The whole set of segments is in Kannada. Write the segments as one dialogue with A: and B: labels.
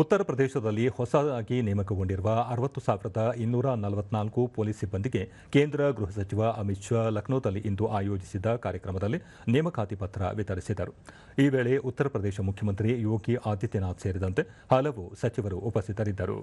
A: ಉತ್ತರ ಪ್ರದೇಶದಲ್ಲಿ ಹೊಸದಾಗಿ ನೇಮಕಗೊಂಡಿರುವ ಅರವತ್ತು ಸಾವಿರದ ಇನ್ನೂರ ನಲವತ್ನಾಲ್ಕು ಪೊಲೀಸ್ ಸಿಬ್ಬಂದಿಗೆ ಕೇಂದ್ರ ಗೃಹ ಸಚಿವ ಅಮಿತ್ ಶಾ ಲಕ್ನೋದಲ್ಲಿ ಇಂದು ಆಯೋಜಿಸಿದ್ದ ಕಾರ್ಯಕ್ರಮದಲ್ಲಿ ನೇಮಕಾತಿ ಪತ್ರ ವಿತರಿಸಿದರು. ಈ ವೇಳೆ ಉತ್ತರ ಪ್ರದೇಶ ಮುಖ್ಯಮಂತ್ರಿ ಯೋಗಿ ಆದಿತ್ಯನಾಥ್ ಸೇರಿದಂತೆ ಹಲವು ಸಚಿವರು ಉಪಸ್ಥಿತರಿದ್ದರು.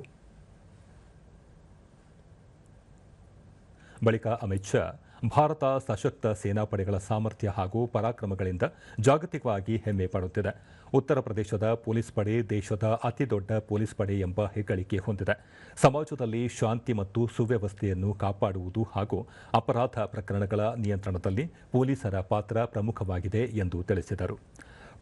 A: ಬಳಿಕ ಅಮಿತ್ ಶಾ ಭಾರತ ಸಶಕ್ತ ಸೇನಾಪಡೆಗಳ ಸಾಮರ್ಥ್ಯ ಹಾಗೂ ಪರಾಕ್ರಮಗಳಿಂದ ಜಾಗತಿಕವಾಗಿ ಹೆಮ್ಮೆ ಪಡುತ್ತಿದೆ. ಉತ್ತರ ಪ್ರದೇಶದ ಪೊಲೀಸ್ ಪಡೆ, ದೇಶದ ಅತಿದೊಡ್ಡ ಪೊಲೀಸ್ ಪಡೆ ಎಂಬ ಹೆಗ್ಗಳಿಕೆ ಹೊಂದಿದೆ. ಸಮಾಜದಲ್ಲಿ ಶಾಂತಿ ಮತ್ತು ಸುವ್ಯವಸ್ಥೆಯನ್ನು ಕಾಪಾಡುವುದು ಹಾಗೂ ಅಪರಾಧ ಪ್ರಕರಣಗಳ ನಿಯಂತ್ರಣದಲ್ಲಿ ಪೊಲೀಸರ ಪಾತ್ರ ಪ್ರಮುಖವಾಗಿದೆ ಎಂದು ತಿಳಿಸಿದರು.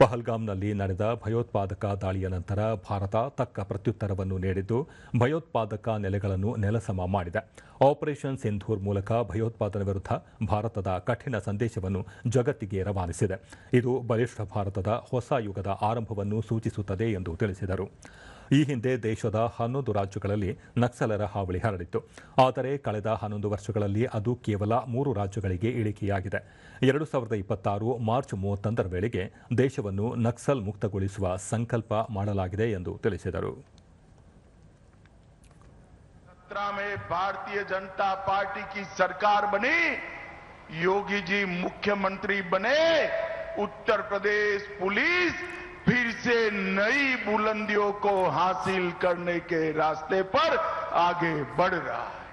A: ಪಹಲ್ಗಾಮ್ನಲ್ಲಿ ನಡೆದ ಭಯೋತ್ಪಾದಕ ದಾಳಿಯ ನಂತರ ಭಾರತ ತಕ್ಕ ಪ್ರತ್ಯುತ್ತರವನ್ನು ನೀಡಿದ್ದು, ಭಯೋತ್ಪಾದಕ ನೆಲೆಗಳನ್ನು ನೆಲಸಮ ಮಾಡಿದೆ. ಆಪರೇಷನ್ ಸಿಂಧೂರ್ ಮೂಲಕ ಭಯೋತ್ಪಾದನೆ ವಿರುದ್ಧ ಭಾರತದ ಕಠಿಣ ಸಂದೇಶವನ್ನು ಜಗತ್ತಿಗೆ ರವಾನಿಸಿದೆ. ಇದು ಬಲಿಷ್ಠ ಭಾರತದ ಹೊಸ ಯುಗದ ಆರಂಭವನ್ನು ಸೂಚಿಸುತ್ತದೆ ಎಂದು ತಿಳಿಸಿದರು. ಈ ಹಿಂದೆ ದೇಶದ ಹನ್ನೊಂದು ರಾಜ್ಯಗಳಲ್ಲಿ ನಕ್ಸಲರ ಹಾವಳಿ ಹರಡಿತ್ತು ಆದರೆ ಕಳೆದ ಹನ್ನೊಂದು ವರ್ಷಗಳಲ್ಲಿ ಅದು ಕೇವಲ ಮೂರು ರಾಜ್ಯಗಳಿಗೆ ಇಳಿಕೆಯಾಗಿದೆ ಎರಡು ಸಾವಿರದ ಇಪ್ಪತ್ತಾರು ಮಾರ್ಚ್ ಮೂವತ್ತೊಂದರ ವೇಳೆಗೆ ದೇಶವನ್ನು ನಕ್ಸಲ್ ಮುಕ್ತಗೊಳಿಸುವ ಸಂಕಲ್ಪ ಮಾಡಲಾಗಿದೆ ಎಂದು ತಿಳಿಸಿದರು
B: सत्रह में भारतीय जनता पार्टी की सरकार बनी योगी जी मुख्यमंत्री बने उत्तर प्रदेश पुलिस फिर से नई बुलंदियों को हासिल करने के रास्ते पर आगे बढ़ रहा है।